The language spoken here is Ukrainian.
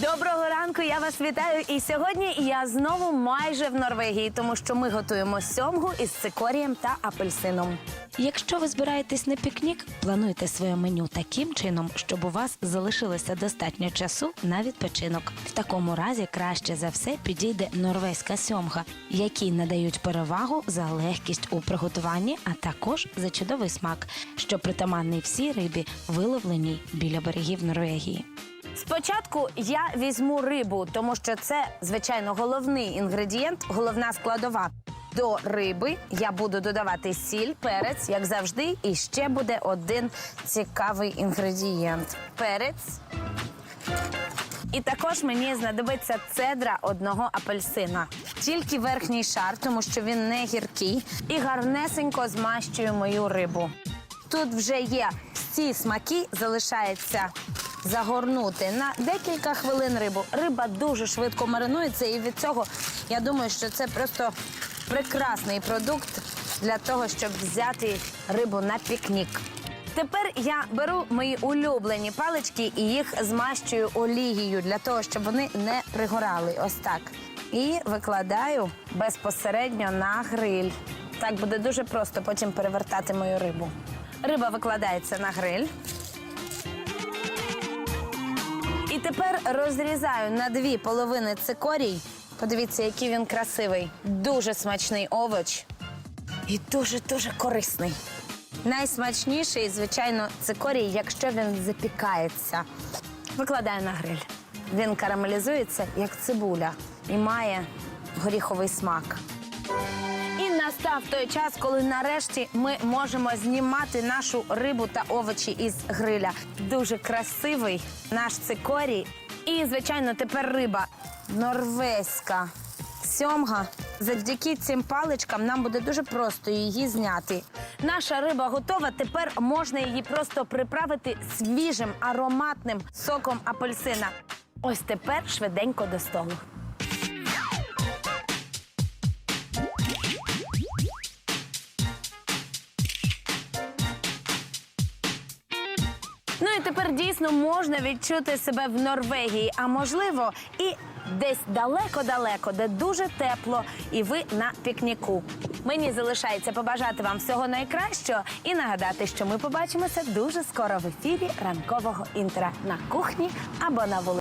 Доброго ранку, я вас вітаю. І сьогодні я знову майже в Норвегії, тому що ми готуємо сьомгу із цикорієм та апельсином. Якщо ви збираєтесь на пікнік, плануйте своє меню таким чином, щоб у вас залишилося достатньо часу на відпочинок. В такому разі краще за все підійде норвезька сьомга, якій надають перевагу за легкість у приготуванні, а також за чудовий смак, що притаманний всій рибі, виловленій біля берегів Норвегії. Спочатку я візьму рибу, тому що це, звичайно, головний інгредієнт, головна складова. До риби я буду додавати сіль, перець, як завжди, і ще буде один цікавий інгредієнт перець. І також мені знадобиться цедра одного апельсина. Тільки верхній шар, тому що він не гіркий, і гарнесенько змащую мою рибу. Тут вже є всі смаки, залишається загорнути на декілька хвилин рибу. Риба дуже швидко маринується, і від цього я думаю, що це просто прекрасний продукт для того, щоб взяти рибу на пікнік. Тепер я беру мої улюблені палички і їх змащую олією для того, щоб вони не пригорали. Ось так. І викладаю безпосередньо на гриль. Так буде дуже просто потім перевертати мою рибу. Риба викладається на гриль. Тепер розрізаю на дві половини цикорій. Подивіться, який він красивий. Дуже смачний овоч і дуже-дуже корисний. Найсмачніший, звичайно, цикорій, якщо він запікається. Викладаю на гриль. Він карамелізується, як цибуля, і має горіховий смак. Настав той час, коли нарешті ми можемо знімати нашу рибу та овочі із гриля. Дуже красивий наш цикорій. І, звичайно, тепер риба норвезька сьомга. Завдяки цим паличкам нам буде дуже просто її зняти. Наша риба готова. Тепер можна її просто приправити свіжим ароматним соком апельсина. Ось тепер швиденько до столу. Ну і тепер дійсно можна відчути себе в Норвегії, а можливо, і десь далеко-далеко, де дуже тепло, і ви на пікніку. Мені залишається побажати вам всього найкращого і нагадати, що ми побачимося дуже скоро в ефірі ранкового інтера на кухні або на вулиці.